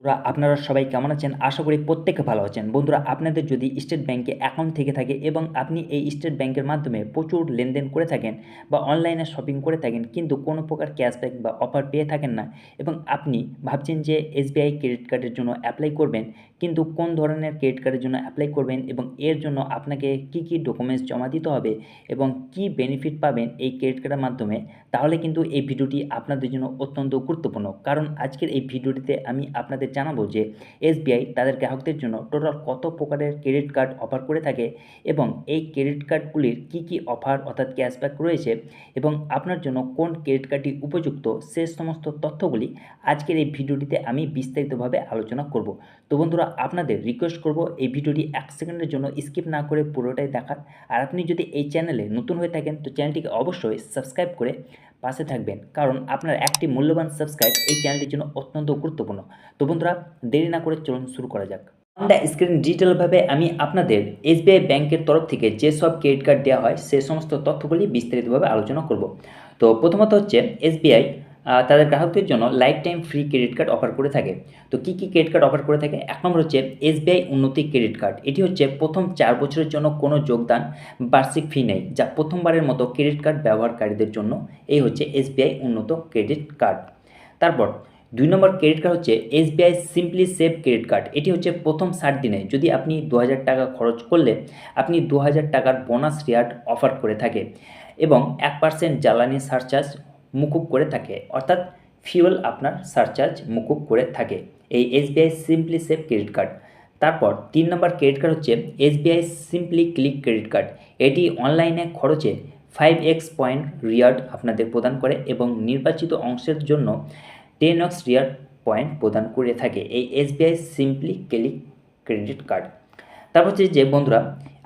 বন্ধুরা, আপনারা সবাই কেমন আছেন? আশা করি প্রত্যেকে ভালো আছেন। বন্ধুরা, আপনাদের যদি স্টেট ব্যাংকে অ্যাকাউন্ট থেকে থাকে এবং আপনি এই স্টেট ব্যাংকের মাধ্যমে প্রচুর লেনদেন করে থাকেন বা অনলাইনে শপিং করে থাকেন, কিন্তু কোনো প্রকার ক্যাশব্যাক বা অফার পেয়ে থাকেন না এবং আপনি ভাবছেন যে এসবিআই ক্রেডিট কার্ডের জন্য অ্যাপ্লাই করবেন কিন্তু কোন ধরনের ক্রেডিট কার্ডের জন্য অ্যাপ্লাই করবেন এবং এর জন্য আপনাকে কি কি ডকুমেন্টস জমা দিতে হবে এবং কি বেনিফিট পাবেন এই ক্রেডিট কার্ডের মাধ্যমে, তাহলে কিন্তু এই ভিডিওটি আপনাদের জন্য অত্যন্ত গুরুত্বপূর্ণ। কারণ আজকের এই ভিডিওটিতে আমি আপনাদের জানাব যে এসবিআই তাদের গ্রাহকদের জন্য টোটাল কত প্রকারের ক্রেডিট কার্ড অফার করে থাকে এবং এই ক্রেডিট কার্ডগুলির কি কি অফার অর্থাৎ ক্যাশব্যাক রয়েছে এবং আপনার জন্য কোন ক্রেডিট কার্ডটি উপযুক্ত সে সমস্ত তথ্যগুলি আজকের এই ভিডিওটিতে আমি বিস্তারিতভাবে আলোচনা করব। তো বন্ধুরা আপনাদের রিকোয়েস্ট করব এই ভিডিওটি এক সেকেন্ডের জন্য স্কিপ না করে পুরোটাই দেখার। আর আপনি যদি এই চ্যানেলে নতুন হয়ে থাকেন, তো চ্যানেলটিকে অবশ্যই সাবস্ক্রাইব করে পাশে থাকবেন। কারণ আপনার একটি মূল্যবান সাবস্ক্রাইব এই চ্যানেলটির জন্য অত্যন্ত গুরুত্বপূর্ণ। তো বন্ধুরা, দেরি না করে চলুন শুরু করা যাক। দ্য স্ক্রিন ডিজিটালভাবে আমি আপনাদের এসবিআই ব্যাংকের তরফ থেকে যেসব ক্রেডিট কার্ড দেওয়া হয়, সে সমস্ত তথ্যগুলি বিস্তারিতভাবে আলোচনা করব। তো প্রথমত হচ্ছে এসবিআই তাদের গ্রাহকদের জন্য life time free credit card offer করে থাকে। তো কী কী ক্রেডিট কার্ড অফার করে থাকে? এক নম্বর হচ্ছে এসবিআই উন্নতি ক্রেডিট কার্ড এটি হচ্ছে প্রথম চার বছরের জন্য কোনো যোগদান বার্ষিক ফি নেই, যা প্রথমবারের মতো ক্রেডিট কার্ড ব্যবহারকারীদের জন্য। এই হচ্ছে এসবিআই উন্নত ক্রেডিট কার্ড তারপর দুই নম্বর ক্রেডিট কার্ড হচ্ছে SBI simply save credit card এটি হচ্ছে প্রথম ষাট দিনে যদি আপনি দু হাজার টাকা খরচ করলে আপনি দু হাজার টাকার বোনাস রিয়ার্ড অফার করে থাকে এবং এক পার্সেন্ট জ্বালানি সারচার্জ মুকুব করে থাকে। অর্থাৎ ফিউল আপনার সারচার্জ মুকুব করে থাকে। এই SBI simply save credit card তারপর তিন নম্বর ক্রেডিট কার্ড হচ্ছে SBI simply click credit card এটি অনলাইনে খরচে ফাইভ এক্স পয়েন্ট রিয়ার্ড আপনাদের প্রদান করে এবং নির্বাচিত অংশের জন্য টেন এক্স রিয়ার্ড পয়েন্ট প্রদান করে থাকে। এই SBI simply click credit card তারপর হচ্ছে যে বন্ধুরা,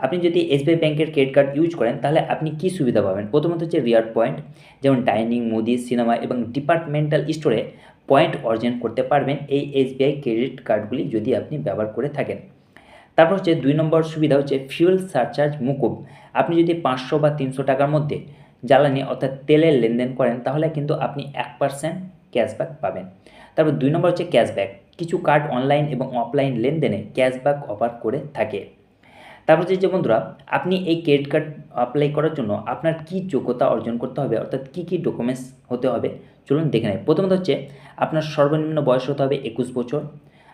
আপনি যদি এসবিআই ব্যাংকের ক্রেডিট কার্ড ইউজ করেন, তাহলে আপনি কী সুবিধা পাবেন? প্রথমত হচ্ছে রিয়ার্ড পয়েন্ট যেমন ডাইনিং মুদি সিনেমা এবং ডিপার্টমেন্টাল স্টোরে পয়েন্ট অর্জন করতে পারবেন এই এসবিআই ক্রেডিট কার্ডগুলি যদি আপনি ব্যবহার করে থাকেন। তারপর হচ্ছে দুই নম্বর সুবিধা হচ্ছে ফিউল সারচার্জ মুকুব। আপনি যদি পাঁচশো বা তিনশো টাকার মধ্যে জ্বালানি অর্থাৎ তেলের লেনদেন করেন, তাহলে কিন্তু আপনি এক পার্সেন্ট ক্যাশব্যাক পাবেন। তারপর দুই নম্বর হচ্ছে ক্যাশব্যাক কিছু কার্ড অনলাইন এবং অফলাইন লেনদেনে ক্যাশব্যাক অফার করে থাকে। তারপর যে বন্ধুরা, আপনি এই ক্রেডিট কার্ড অ্যাপ্লাই করার জন্য আপনার কি যোগ্যতা অর্জন করতে হবে, অর্থাৎ কী কী ডকুমেন্টস হতে হবে, চলুন দেখে নেয় প্রথমত হচ্ছে, আপনার সর্বনিম্ন বয়স হতে হবে একুশ বছর,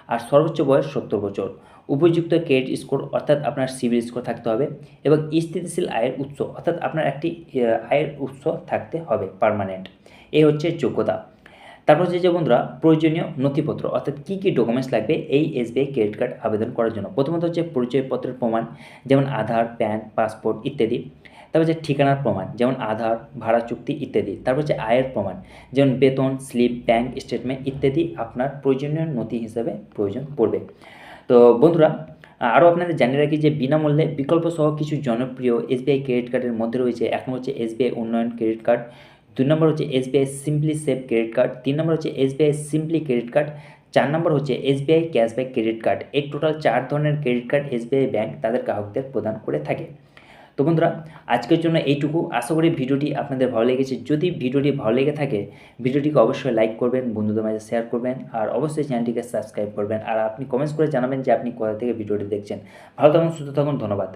আর সর্বোচ্চ বয়স সত্তর বছর। উপযুক্ত ক্রেডিট স্কোর অর্থাৎ আপনার সিভিল স্কোর থাকতে হবে এবং স্থিতিশীল আয়ের উৎস, অর্থাৎ আপনার একটি আয়ের উৎস থাকতে হবে পারমানেন্ট এই হচ্ছে যোগ্যতা। তারপর হচ্ছে যে বন্ধুরা, প্রয়োজনীয় নথিপত্র, অর্থাৎ কী কী ডকুমেন্টস লাগবে, এই এসবিআই ক্রেডিট কার্ড আবেদন করার জন্য। প্রথমত হচ্ছে পরিচয়পত্রের প্রমাণ, যেমন আধার প্যান পাসপোর্ট ইত্যাদি। তারপর হচ্ছে ঠিকানার প্রমাণ, যেমন আধার, ভাড়া চুক্তি ইত্যাদি। তারপর হচ্ছে আয়ের প্রমাণ, যেমন বেতন, স্লিপ ব্যাঙ্ক স্টেটমেন্ট ইত্যাদি আপনার প্রয়োজনীয় নথি হিসাবে প্রয়োজন পড়বে। তো বন্ধুরা, আরও আপনাদের জানিয়ে রাখি যে বিনামূল্যে বিকল্প সহ কিছু জনপ্রিয় এসবিআই ক্রেডিট কার্ডের মধ্যে রয়েছে নম্বর হচ্ছে এসবিআই উন্নয়ন ক্রেডিট কার্ড দুই নম্বর হচ্ছে SBI simply save credit card তিন নম্বর হচ্ছে এসবিআই সিম্পলি ক্রেডিট কার্ড চার নম্বর হচ্ছে এসবিআই ক্যাশব্যাক ক্রেডিট কার্ড এই টোটাল চার ধরনের ক্রেডিট কার্ড এসবিআই ব্যাংক তাদের গ্রাহকদের প্রদান করে থাকে। তো বন্ধুরা, আজকের জন্য এইটুকু। আশা করি ভিডিওটি আপনাদের ভালো লেগেছে। যদি ভিডিওটি ভালো লেগে থাকে, ভিডিওটিকে অবশ্যই লাইক করবেন, বন্ধুদের মাঝে শেয়ার করবেন, আর অবশ্যই চ্যানেলটিকে সাবস্ক্রাইব করবেন। আর আপনি কমেন্টস করে জানাবেন যে আপনি কোথা থেকে ভিডিওটি দেখছেন। ভালো থাকুন, সুস্থ থাকুন, ধন্যবাদ।